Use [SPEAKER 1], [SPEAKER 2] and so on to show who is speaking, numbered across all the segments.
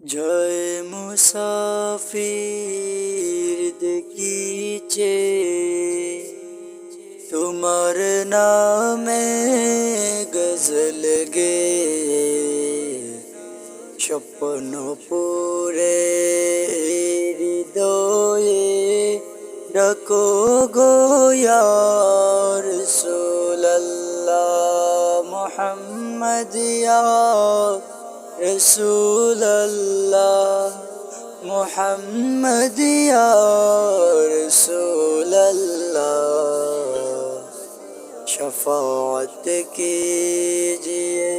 [SPEAKER 1] জয় মুসাফির দেখিছে তোমার নামে গজল গে। স্বপ্ন পুরে হৃদয়ে ডাকো গোয়ার সোল্লাহ মোহাম্মদিয়া। রসুল্লাহ মোহাম্মদিয়া রসুল্লাহ শফাত कीजिए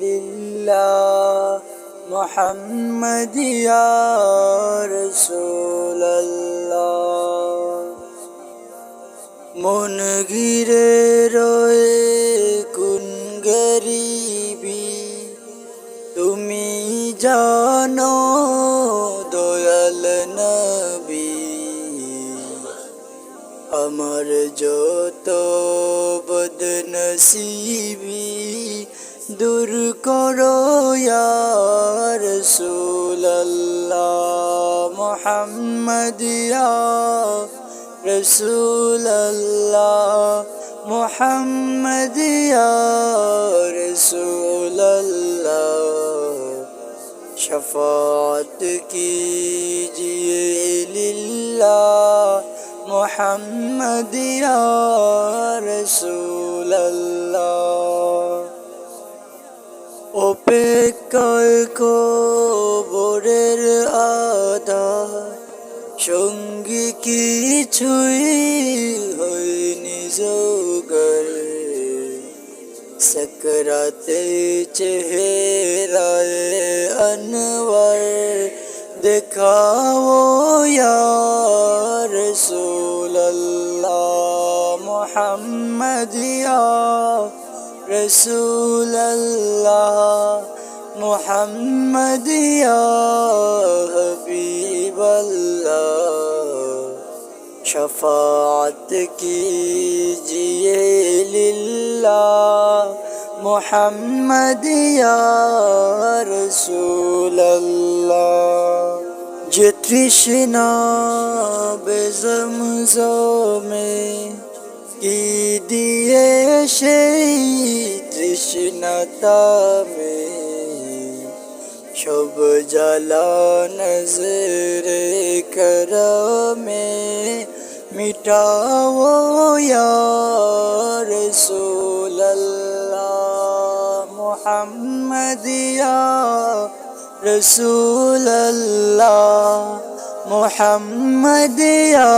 [SPEAKER 1] लिल्ला মোহাম্মদিয়া রসুল্লাহ মন গিরে রয়ে জানো দয়াল নবী আমার যত বদনসিবি দূর করো ইয়ার রসুল্লাহ মোহাম্মদ রসুল্লাহ মোহাম্মদ রসুল্লাহ شفاعت کیجئے للہ محمد یا رسول اللہ অপেক্ষায় কবরের আদা সঙ্গী কিছুই হয়নি যোগার کرتے چہرہ انور دکھاؤ یا رسول اللہ محمد یا رسول اللہ محمد یا حبیب اللہ شفاعت کیجیے محمد يا رسول الله যে তৃষ্ণা বেজম জমে কি দিয়ে সেই তৃষ্ণা তামে সব জ্বালা নজর করমে মিটাও ইয়ার সো মোহাম্মদিয়া রসুল্লাহ মোহাম্মদিয়া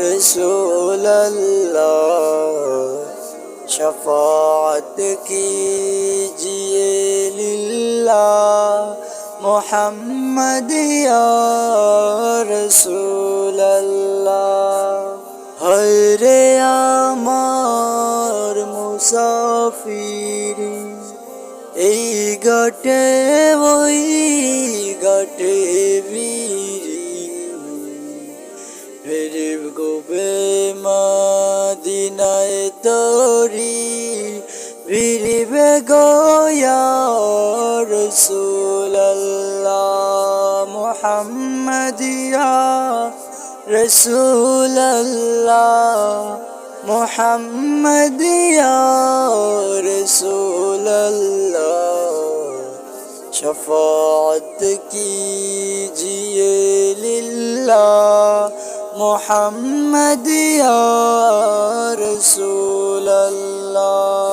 [SPEAKER 1] রসুল্লাহ شفاعت کیجئے للہ محمد یا رسول اللہ ہر امار مسافری এই ঘাটে, ওই ঘাটে বীরি। ফেরে গোবে মাদিনায় তরি, ফিরিবে গোয়া রসুল্লাহ মোহাম্মদিয়া রসুল্লাহ মোহাম্মদিয়া রসুল্লাহ शफात कीजिए लिल्ला मोहम्मद या रसूल अल्लाह